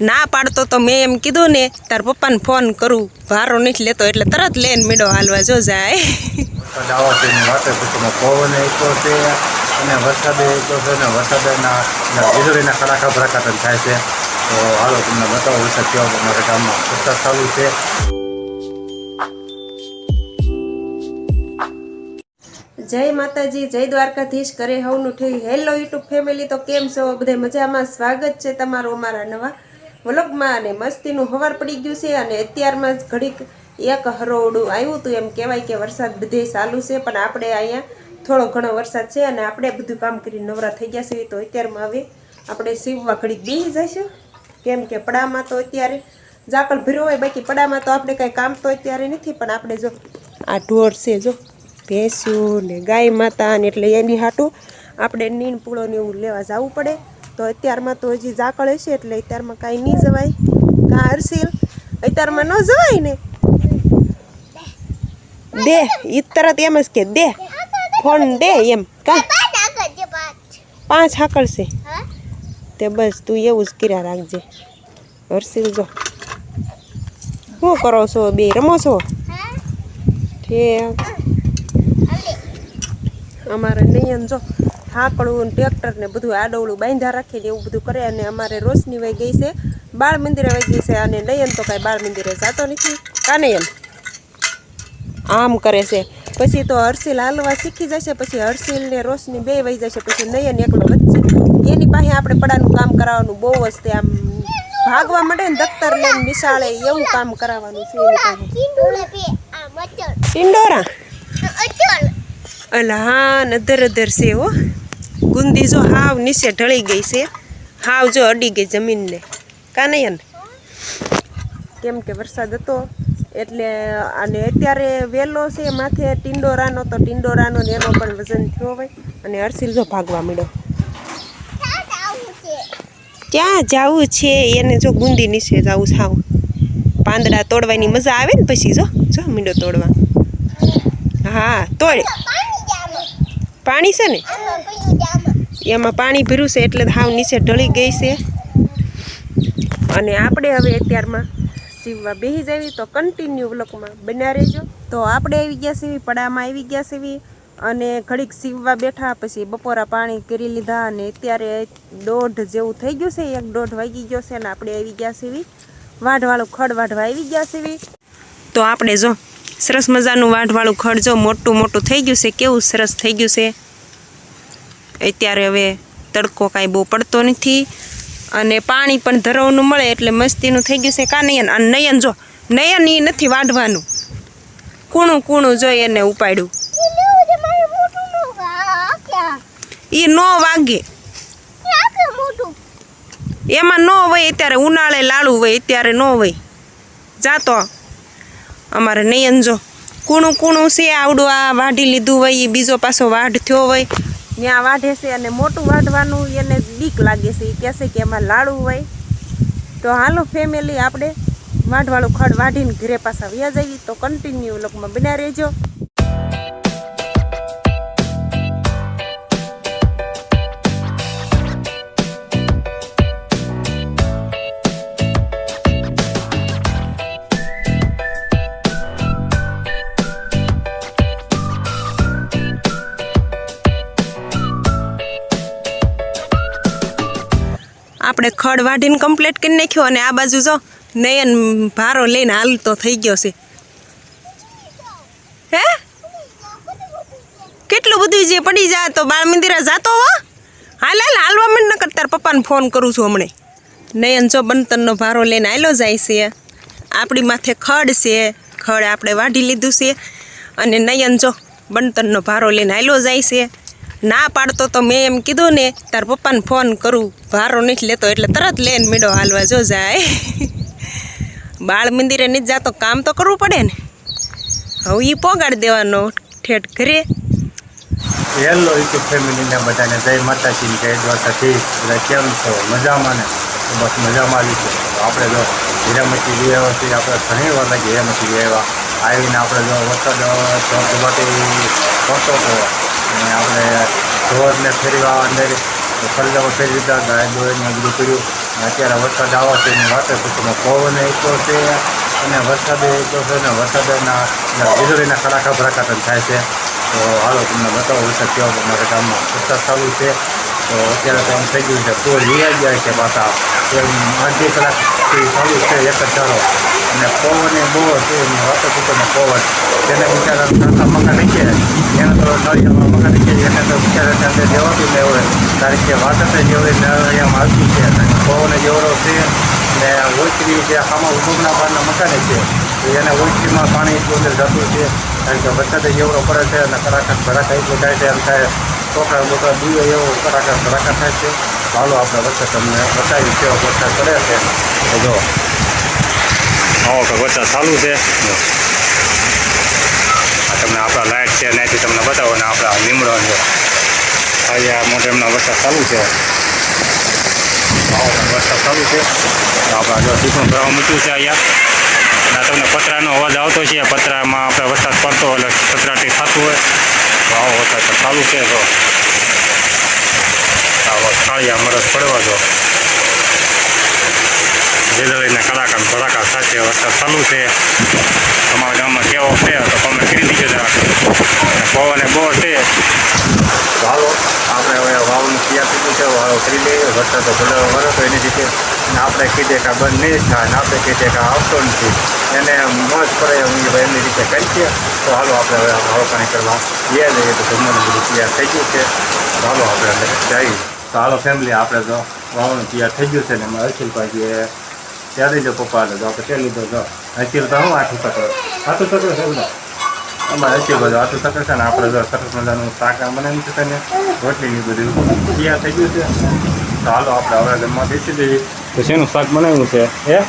ના પાડતો તો મેં એમ કીધું ને તાર પપ્પાને ફોન કરું. ભારો નથી લેતો એટલે તરત લઈને મીડો હાલવા જો જાય. પવન એટલો છે અને વરસાદ એટલો છે ને વરસાદના અને વીજળીના કડાકા ભડાકા થાય છે. તો હાલો તમને બતાવો વરસાદ કેવો અમારા ગામમાં વરસાદ ચાલુ છે. જય માતાજી જય દ્વારકાધીશ કરે હવનું ઠી હેલો યુટ્યુબ ફેમિલી તો કેમ છો? બધે મજામાં? સ્વાગત છે તમારું અમારા નવા વ્લોગમાં અને મસ્તીનું હવાર પડી ગયું છે અને અત્યારમાં જ ઘડીક એક હરોળું આવ્યું હતું. એમ કહેવાય કે વરસાદ બધે ચાલુ છે, પણ આપણે અહીંયા થોડો ઘણો વરસાદ છે અને આપણે બધું કામ કરીને નવરા થઈ ગયા છે તો અત્યારમાં હવે આપણે સીવવા ઘડીક બેસી જઈશું. કેમ કે પડામાં તો અત્યારે ઝાકળ ભર્યો હોય, બાકી પડામાં તો આપણે કાંઈ કામ તો અત્યારે નથી, પણ આપણે જો આ ઢોર છે જો ભેંસ્યું ને ગાય માતા ને એટલે એની હાટું આપણે નીણ પૂળો ને એવું લેવા જવું પડે. તો અત્યારમાં તો હજી ઝાકળ હશે એટલે અત્યારમાં કાંઈ નહીં જવાય. કાં હરસીલ? અત્યારમાં ન જવાય ને? દે, ઈ તરત એમ જ કે દે. ફોન દે એમ. કા? પાંચ હાકળ છે. તે બસ તું એવું જ કર્યા રાખજે. હરસીલ જો. શું કરો છો બે? રમો છો? ઠીક. અમારે નહીં જો. હાકડું ટ્રેક્ટર ને બધું આડવડું બાંધા રાખીને એવું બધું કરે અને અમારે રોશની વહી ગઈ છે. બાળ મંદિરે વહી ગઈ છે અને નયન તો કાંઈ બાળ મંદિરે જતો નથી. કાનયન આમ કરે છે. પછી તો હર્ષિલ હાલવા શીખી જશે પછી હર્ષિલ ને રોશની બે વહી જશે પછી નયન એકલો વચ્ચે. એની પાસે આપણે પડાનું કામ કરાવવાનું બહુ જ તે આમ ભાગવા માટે ને દફતર લઈને નિશાળે એવું કામ કરાવવાનું છે ટિંડોરા અલા હા નધર અધર છે હો. ગુંદી જો હાવ નીચે ઢળી ગઈ છે હાવ જો અડી ગઈ જમીનને. કા કાનયન કેમ કે વરસાદ હતો એટલે અને અત્યારે વેલો છે માથે ટિંડોરાનો તો ટિંડોરાનો ને એનો પણ વજન થયો હોય અને અરસીલ જો ભાગવા મળ્યો ક્યાં જવું છે એને જો ગુંદી નીચે જવું સાવ પાંદડા તોડવાની મજા આવે ને પછી જો જો મીંડો તોડવા. હા તોડ. પાણી છે ને? એમાં પાણી ભર્યું છે એટલે હાવ નીચે ઢળી ગઈ છે. અને આપણે હવે અત્યારમાં સીવવા બેસી જવી, તો કન્ટિન્યુ વ્લોગમાં બન્યા રહેજો. તો આપણે આવી ગયા સીવી પડામાં આવી ગયા સીવી અને ઘડીક સીવવા બેઠા, પછી બપોરા પાણી કરી લીધા અને અત્યારે દોઢ જેવું થઈ ગયું છે, એક દોઢ વાગી ગયો છે અને આપણે આવી ગયા સીવી વાઢવાળું ખડ વાઢવા આવી ગયા સીવી તો આપણે જો સરસ મજાનું વાઢવાળું ખડ જો મોટું મોટું થઈ ગયું છે, કેવું સરસ થઈ ગયું છે. અત્યારે હવે તડકો કાંઈ બહુ પડતો નથી. અને પાણી પણ ધરવાનું મળે એટલે મસ્તીનું થઈ ગયું છે. કા નયન? અને નયન જો, નયન એ નથી વાઢવાનું. કૂણું કૂણું જોઈ એને ઉપાડ્યું. એ નો વાગે. એમાં નો હોય અત્યારે ઉનાળે લાડુ હોય અત્યારે નો હોય જાતો. અમારે નયન જો, કૂણું કૂણું છે આવડું, આ વાઢી લીધું હોય એ બીજો પાછો વાઢ થયો હોય ત્યાં વાઢે છે અને મોટું વાઢવાનું એને બીક લાગે છે. એ કહેશે કે એમાં લાડુ હોય. તો હાલો ફેમિલી આપણે વાઢવાળું ખડ વાઢીને ઘરે પાછા વ્યા જઈએ. તો કન્ટિન્યુ લોકમાં બન્યા રહેજો. આપણે ખડ વાઢીને કમ્પ્લીટ કરી નાખ્યો અને આ બાજુ જો નયન ભારો લઈને હાલતો થઈ ગયો છે. હે? કેટલું બધું જે પડી જાય તો બાળ મંદિરે જાતો હો. હાલ હાલ, હાલવા મને ન કરતા પપ્પાને ફોન કરું છું હમણે. નયન જો બનતનનો ભારો લઈને હાલો જાય છે. આપણી માથે ખડ છે. ખડ આપણે વાઢી લીધું છે. અને નયન જો બંતનનો ભારો લઈને હાલો જાય છે. ના પાડતો તો મેં એમ કીધું ને, તાર પપ્પાને ફોન કરું. ભારો નથી લેતો એટલે તરત લઈને મીડો હાલવા જો જાય. બાળ મંદિરે નથી જાતો કામ તો કરવું પડે ને. હવે એ પોગાડી દેવાનો ઠેઠ ઘરે. હેલો યુટ્યુબ ફેમિલીના બધાને જય માતાજી જય દ્વારકાથી બધા કેમ છો? મજામાં ને? બસ મજામાં આવી છે. આપણે જો હીરામતી લઈ આવ્યા છીએ. આપણે ઘણી વાર લાગી હીરામતી લઈ આવ્યા. આવીને આપણે જો વરસાદ ચોકમાંથી પડતો હતો અને આપણે ઢોરને ફેરવા અંદર ખરીદામાં ફેરવી દીધા ગાય દોઈને બધું કર્યું અત્યારે વરસાદ આવવાથી એની વાત જ પૂછો પવન એટલો છે, અને વરસાદ એટલો છે ને વરસાદના અને વીજળીના કડાકા ભડાકા થાય છે. તો હાલો, તમને બતાવો, વરસાદ કેવો અમારા ગામમાં વરસાદ ચાલુ છે. તો અત્યારે તો આમ થઈ ગયું છે, પૂર વીઆઈ જાય છે પાછા. એમ અડધી કલાકથી ચાલુ છે, એક જ ચાલો અને પવન એ બહુ છે પવન તેને બિચારા નાના મકાન નીચે એને તો નળિયામાં મકાન નીચે એને તો બિચારા ત્યાં નહીં હોય. કારણ કે વાત જ જેવડી નળિયામાં આવતી છે. પવન જેવડો છે. ને ઓછરી જે આમાં ઉગમના બહારના મકાને છે. એને ઓછરીમાં પાણી અંદર જતું છે. કારણ કે વરસાદ એવડો પડે છે અને કડાકા ભડાકા એટલું થાય છે. એમ થાય છોકરા બોકરા દુએ એવો કડાકા ભડાકા થાય છે. ચાલો આપણે વરસાદ તમને બતાવી કેવો વરસાદ પડે છે. જો. આવો કે વરસાદ ચાલુ છે. તમને આપણા લાઇટ છે ત્યાંથી તમને બતાવો ને આપણા લીમડો છે. આજે આ મોટે એમના વરસાદ ચાલુ છે. વરસાદ ચાલુ છે. આપણા જો ટીપું ભરવા મૂક્યું છે અહીંયા. તમને પતરાનો અવાજ આવતો છે. પતરામાં આપણે વરસાદ પડતો એટલે પતરાટી થતું હોય. તો આવો તો ચાલુ છે તો આવો થાળિયા મરસ પડવા જો. કડાકા કલાકાર ભડાકા સાથે વરસાદ ચાલુ છે તમારા ગામમાં કેવો છે તો તમે કરી દીજો જરાક અને પવને બહુ છે. તો હાલો આપણે હવે વાવનું તૈયાર થઈ છે? વાવ કરી લઈએ. વરસાદ તો ભલે વરસ તો એની રીતે આપણે કીધે કે બંધ નહીં થાય અને આપણે કીધે કે આવતો નથી. એને મોજ પડે એમ એ ભાઈ એમની રીતે કરીએ તો હાલો, આપણે હવે વાવ પાણી કરવા જઈએ જઈએ તો જમવાનું બધું તૈયાર થઈ ગયું છે. તો હાલો આપણે અંદર જઈએ. તો હાલો ફેમિલી આપણે તો વાવનું તૈયાર થઈ ગયું છે ને એમાં અખિલભાઈ જે ત્યારે જો પપ્પા તો આપણે તે લીધો. જો અખિલ તો હું આઠું પકડો આઠું પકડો છે અમારે અચી બધું આટલું સકર છે ને આપણે જો સરસ મજાનું શાક આમ બનાવી છે ને રોટલીની બધું. તૈયાર થઈ ગયું છે. તો હાલો આપણે હવે જમવા બેસી જઈએ. તો શેનું શાક બનાવ્યું છે? એ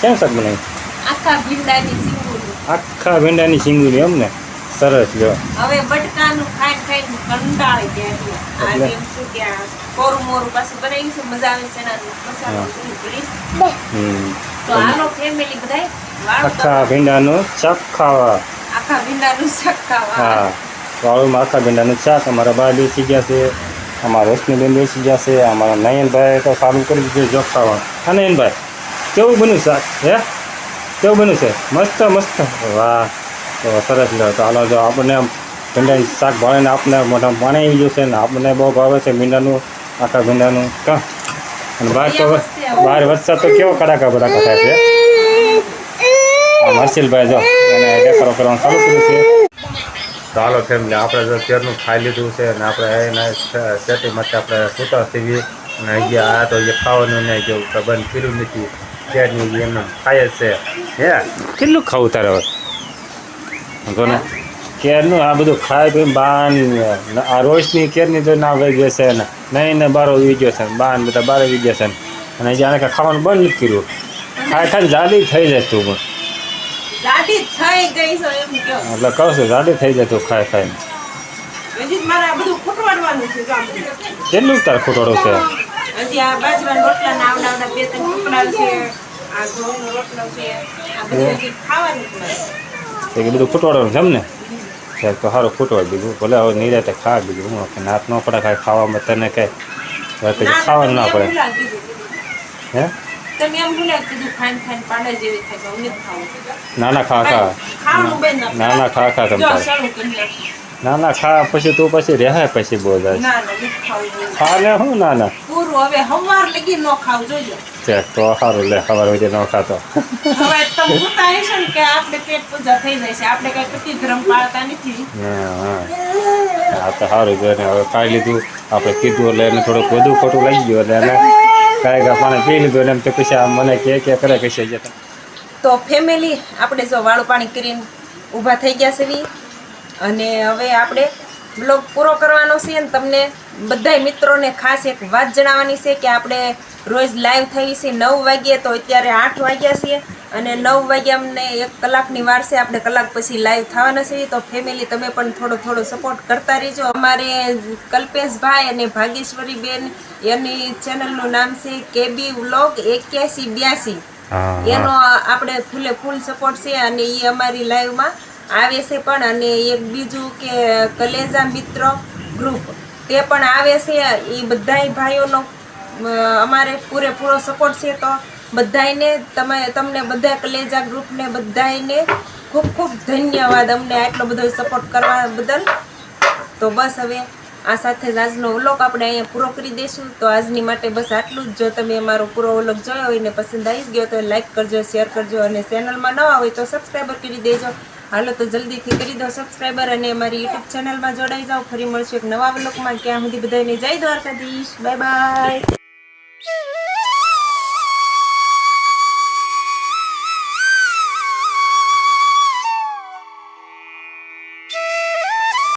શેનું શાક બનાવ્યું? આખા ભીંડાની સિંગુરી આખા ભીંડાની એમ ને? સરસ જો. હવે બટકાનું ખાઈ ખાઈને કંટાળી ગયા છે. એમ શું કે કોરું મોરું પાછું બનાવ્યું છે મજા આવે છે મસાલો હા. પૂરી પૂરી હમ. તો હાલો ફેમિલી બધાય આખા ભીંડાનું શાક ખાવા આખા ભીંડાનું શાક ખાવા. હા વાળુમાં આખા ભીંડાનું શાક અમારા બા બેસી ગયા છે અમારા રોશનીબેન બેસી ગયા છે અમારા નયનભાઈ તો સારું કરી દીધું ખાવાનું હા નયનભાઈ કેવું બન્યું શાક હે? કેવું બન્યું છે? મસ્ત મસ્ત. વાહ તો સરસ લો તો હાલો જો આપણને ભીંડાનું શાક ભાવે ને મોટા પાણી આવી જશે ને આપણને બહુ ભાવે છે ભીંડાનું આખા ભીંડાનું કાં? અને બહાર તો બહાર વરસાદ તો કેવો કડાકા બડાકા થાય છે હર્ષિલભાઈ જો, એને ડેકોરો કરવાનું ચાલુ કર્યું છે. ચાલો ફેમિલી આપણે જો તેરનું ખાઈ લીધું છે અને આપણે એના સેટીમાંથી આપણે સૂતા સીવી અને અહીંયા આ તો જે ખાવાનું નહીં જો તો બંધ કર્યું નથી. કેરની એમને ખાય છે. હે? કેટલું ખાવું તારે હવે? જો ને? કેરનું આ બધું ખાઈ પી બાન, આ રોશની કેરની તો ના વહી ગયો છે ને. નહીં ને બારો વી ગયો છે બાન બધા બારે વી ગયા છે અને જાણે કે ખાવાનું બંધ નથી કર્યું. ખાઈ ખાઈને જાદી થઈ જાય તું પણ. દાદી થઈ ગઈ છો એમ કહો. એટલે કહો છું જાડી થઈ જાય તું ખાઈ ખાઈને હજી મારે આ બધું ખૂટવાડવાનું છે કામ કેટલું તાર ખોટોડો છે? હજી આ બાજરાના રોટલા ના આવડા આવડા બે ત્રણ ટુકડા છે આ ઘઉંનો રોટલો છે આ બધું હજી ખાવાનું છે એ બધું ખૂટવાડવાનું છે એમ ને? ત્યારે તો સારું ખૂટવાડ દીધું. ભલે હવે નિરાતે ખા દીધું હું કે નાત ન પડે કાંઈ ખાવામાં તને કંઈ ખાવાનું ના પડે. હે? તમે એમ ભૂલા કીધું ખાઈને ખાઈને પાડા જેવી થાય હું નથી ખાવું. ના ના ખા ખા. ખાવાનું બંધ ના ના ના ખા ખા તમ જો તારે શરૂ કરી નાખ્યું. ના ના ખા પછી તું પછી રહે પછી ના ના ખા લે હું ના ના પૂરું હવે હવાર લગી ન ખાવું જોજો. છે તો સારું લે ખબર હોય ન ખાતો. હવે તમે પૂછતા હશો ને કે આપણે પેટ પૂજા થઈ જાય છે આપણે કઈ પ્રતિ ધર્મ પાળતા નથી. હા. હા તો સારું છે ને હવે ખાઈ લીધું આપણે કીધું એટલે એને થોડુંક વધુ ખોટું લાગી ગયું એટલે એને કાંઈ પાણી પી લીધું એમ તો પછી આ મને કે કે કરે કશે જતા તો ફેમિલી આપણે જો વાળું પાણી કરીને ઊભા થઈ ગયા છે. અને હવે આપણે બ્લોગ પૂરો કરવાનો છે અને તમને બધા મિત્રોને ખાસ એક વાત જણાવવાની છે કે આપણે રોજ લાઈવ થઈ છે નવ વાગ્યે તો અત્યારે આઠ વાગ્યા છે અને નવ વાગ્યા અમને એક કલાકની વાર છે આપણે કલાક પછી લાઈવ થવાના છે તો ફેમિલી તમે પણ થોડો થોડો સપોર્ટ કરતા રહેજો. અમારે કલ્પેશભાઈ અને ભાગેશ્વરી બેન એની ચેનલનું નામ છે કેબી વ્લોગ એક્યાસી બ્યાસી. એનો આપણે ફૂલે ફૂલ સપોર્ટ છે અને એ અમારી લાઈવમાં આવે છે પણ અને એક બીજું કે કલેજા મિત્ર ગ્રુપ તે પણ આવે છે. એ બધાય ભાઈઓનો અમારે પૂરેપૂરો સપોર્ટ છે તો બધાયને તમે, તમને બધા કલેજા ગ્રુપને બધાયને ખૂબ ખૂબ ધન્યવાદ અમને આટલો બધો સપોર્ટ કરવા બદલ. તો બસ હવે આ સાથે જ આજનો વ્લોગ આપણે અહીંયા પૂરો કરી દઈશું. તો આજની માટે બસ આટલું જ. જો તમે અમારો પૂરો વ્લોગ જોયો હોય ને પસંદ આવી ગયો તો લાઇક કરજો, શેર કરજો અને ચેનલમાં નવા હોય તો સબસ્ક્રાઈબર કરી દેજો. હાલો તો જલ્દીથી કરી દો સબસ્ક્રાઈબર અને અમારી યુટ્યુબ ચેનલમાં જોડાઈ જાઓ. ફરી મળશું એક નવા વ્લોગમાં ક્યાં સુધી બધાને જય દ્વારકાધીશ. Bye bye